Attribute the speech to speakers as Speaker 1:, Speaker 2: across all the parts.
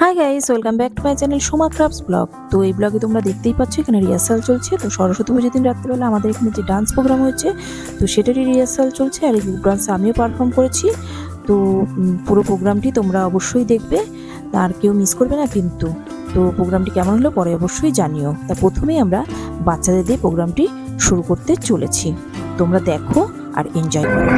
Speaker 1: Hi guys welcome back to my channel Soma crafts blog তো এই ব্লগে তোমরা দেখতেই পাচ্ছ, এখানে রিহার্সাল চলছে। তো সরস্বতী পুজোর দিন রাত্রিবেলা আমাদের এখানে যে ডান্স প্রোগ্রাম হয়েছে, তো সেটারই রিহার্সাল চলছে আর এই ডান্স আমিও পারফর্ম করেছি। তো পুরো প্রোগ্রামটি তোমরা অবশ্যই দেখবে। আর কেউ মিস করবে না কিন্তু। তো প্রোগ্রামটি কেমন হলো পরে অবশ্যই জানিও। তা প্রথমেই আমরা বাচ্চাদের দিয়ে প্রোগ্রামটি শুরু করতে চলেছি। তোমরা দেখো আর এনজয় করো।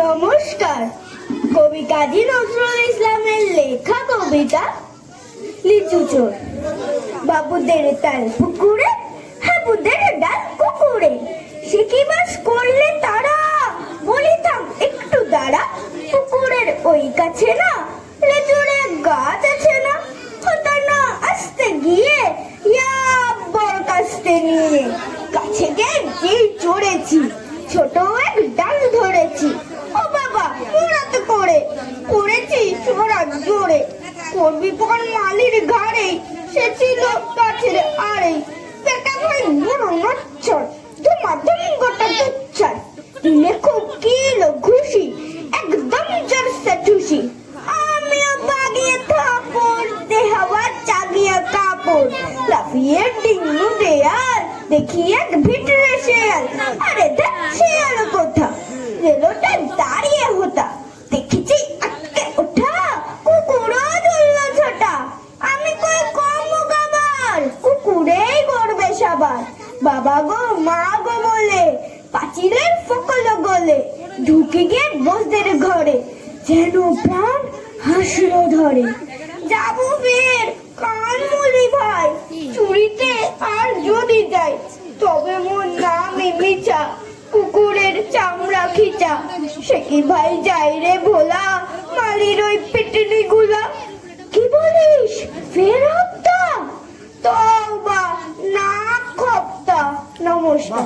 Speaker 2: নমস্কার। কবি কাজী নজরুল ইসলামের লেখা কবিতা লিচু চোর বাবুদের তাল পুকুরে হাবুদের ডাল কুকুরে সে কি বাস করলে তারা বলি থাম একটু দাঁড়া পুকুরের ওই কাছে না লেচুরে গাছ আছে না হতা না আসতে গিয়ে ইয়া বড় কাস্তে নিয়ে কাছে গিয়ে যেই চড়েছি ছোট এক ডাল ধরেছি। ও বাবা জোরে। করবি পর মালির ঘাড়ে, সে ছিল গাছের আড়ে। পেটা ভাই বড় নচ্ছর ধুমা ধুম গোটা তুচ্ছর কিলো ঘুষি, একদম জরসে ঠুসি আমিও বাগিয়ে থাপড় চাগিয়ে কাপড়। লাফিয়ে ডিঙ্গু দেয়াল, দেখি এক ভিতরে বাবা মা গো বলে। পাঁচিলের ফকল গলে ঢুকে গিয়ে বসদের ঘরে, যেন প্রাণ হাসলো ধরে। যাব ফের কান মুলি ভাই, চুরিতে আর যদি যাই, তবে মোর নামই মিছা, কুকুরের চামড়া খিচা। সে কি ভাই যাই রে ভোলা, মালির ওই পিটনি গুলা কি বলিস, ফের হত্যা? তওবা, না খপ্তা। নমস্কার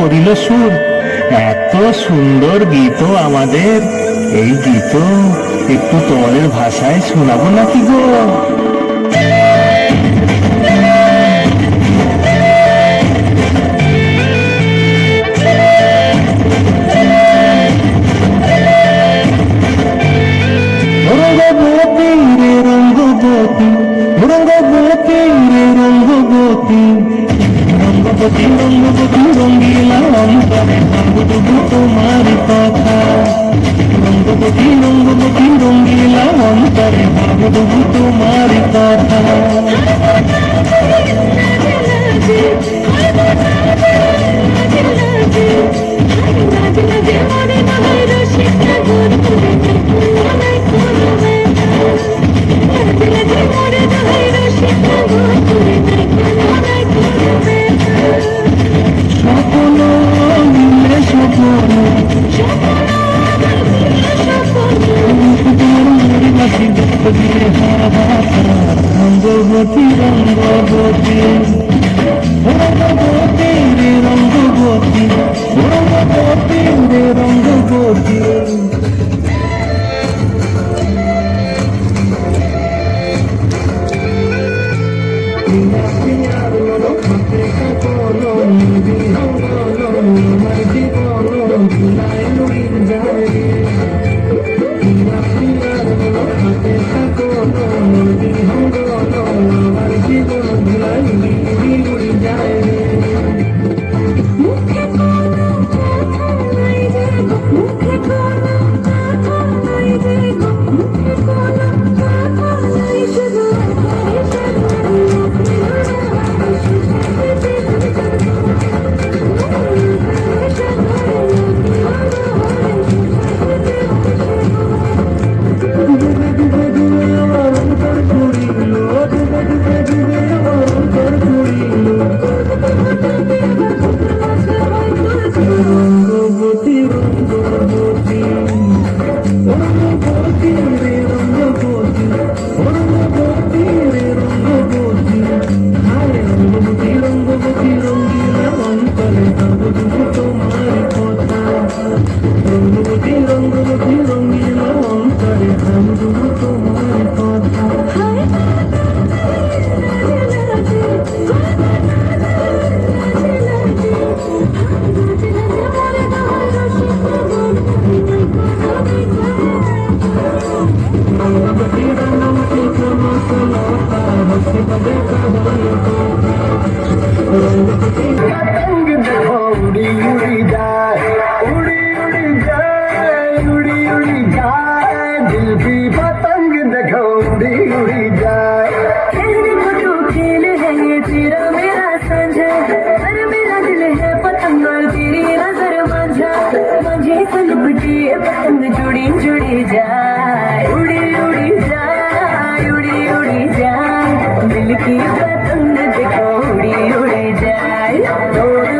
Speaker 3: করিল সুর। এত সুন্দর গীত আমাদের। এই গীত একটু তোমাদের ভাষায় শোনাবো নাকি গো?
Speaker 4: Thank you.
Speaker 3: Senhor.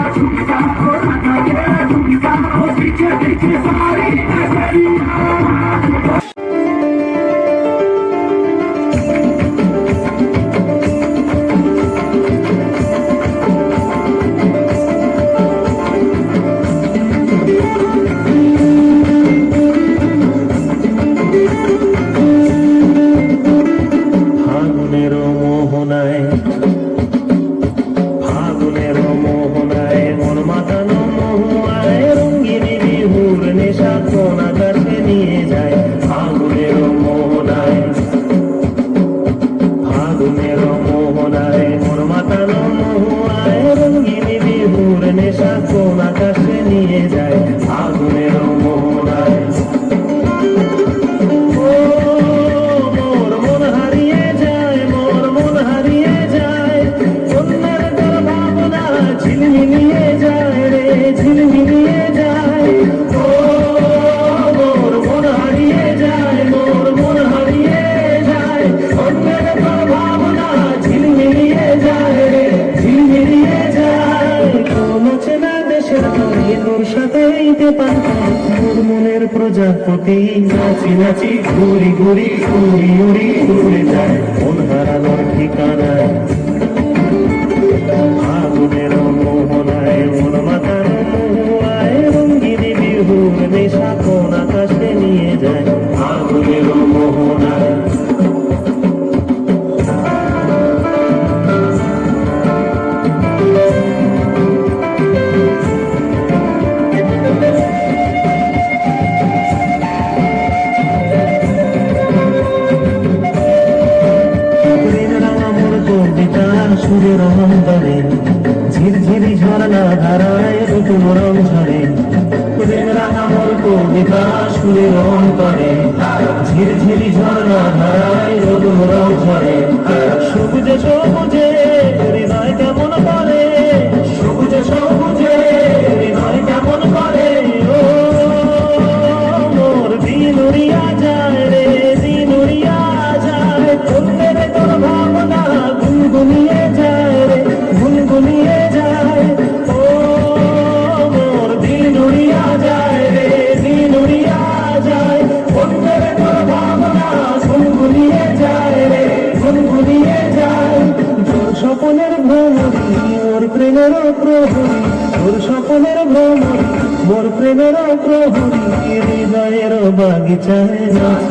Speaker 3: ঘুরি ঘুরি উড়ি উড়ে যায় স্কুলে সুরের অন্তরে ঝিরঝিরি ঝর্ণা ধারায় রোদ রোদুরাও ঝরে। সবুজে সবুজে, হৃদয় কেমন করে? সবুজে সবুজে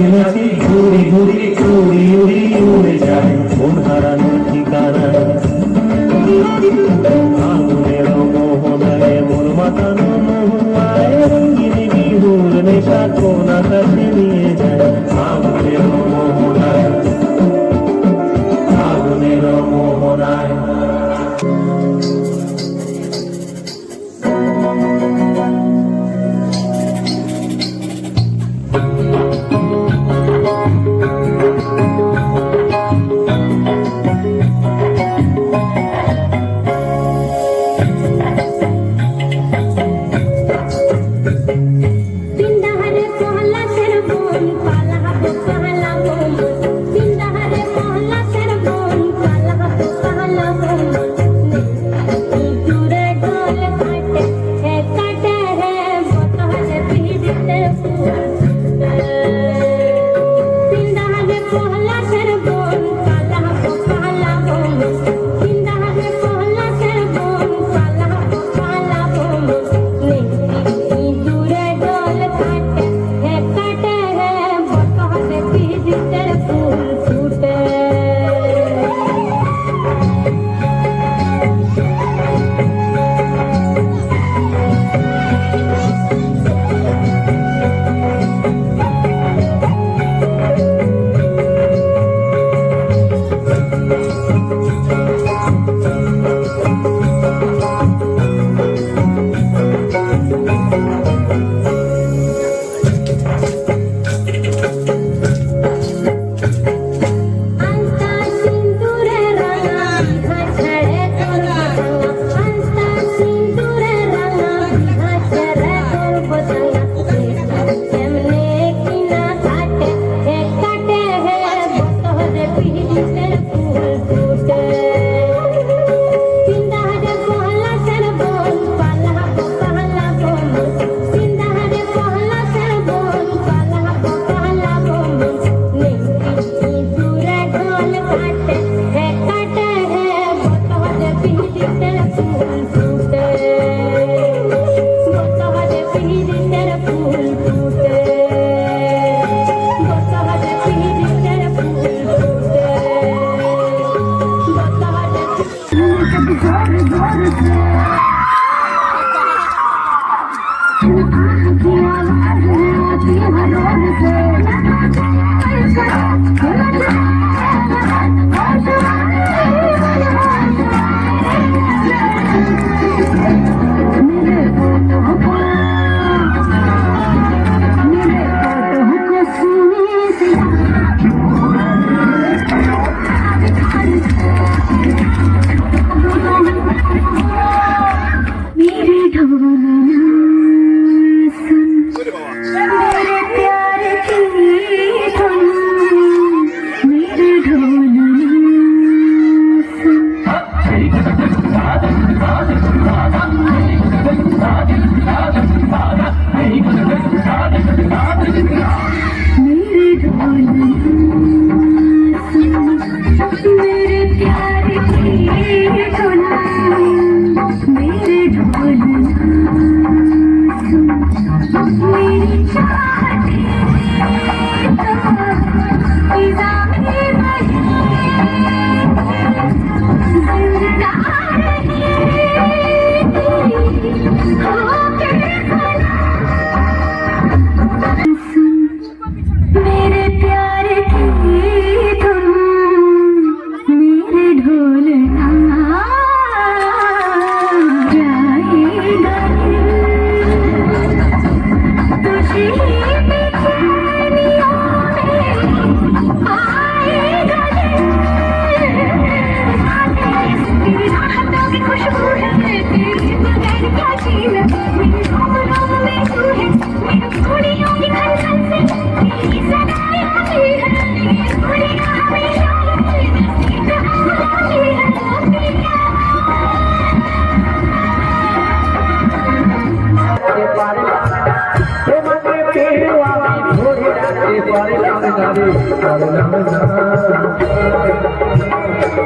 Speaker 3: খেলেছি। ঘুরে ঘুরে ঘুরে, উড়ে উড়ে যায় ফোন হারানোর ঠিকানা। আগুনের মোহনায় মোর মাতানো মোহায় রঙিনী বিহুর নেশা কোন আকাশে নিয়ে যায়। আগুনের মোহনায়
Speaker 4: Thank you.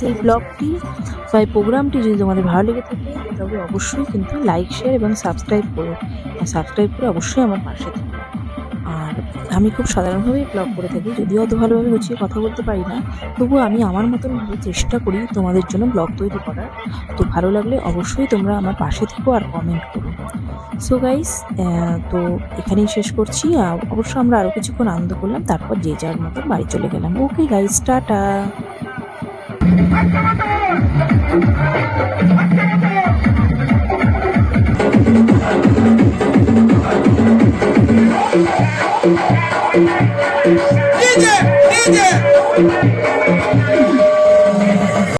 Speaker 1: সো গাইস এই ব্লগটি বা এই প্রোগ্রামটি যদি তোমাদের ভালো লেগে থাকে, তবে অবশ্যই কিন্তু লাইক শেয়ার এবং সাবস্ক্রাইব করো। সাবস্ক্রাইব করে অবশ্যই আমার পাশে থাকো। আর আমি খুব সাধারণভাবেই ব্লগ করে থাকি, যদিও অত ভালোভাবে গুছিয়ে কথা বলতে পারি না, তবুও আমি আমার মতন ভাবে চেষ্টা করি তোমাদের জন্য ব্লগ তৈরি করার। তো ভালো লাগলে অবশ্যই তোমরা আমার পাশে থেকো আর কমেন্ট করো। সো গাইস তো এখানেই শেষ করছি। অবশ্য আমরা আরও কিছুক্ষণ আনন্দ করলাম, তারপর যে যার মতন বাড়ি চলে গেলাম। Okay guys tata! DJ! DJ!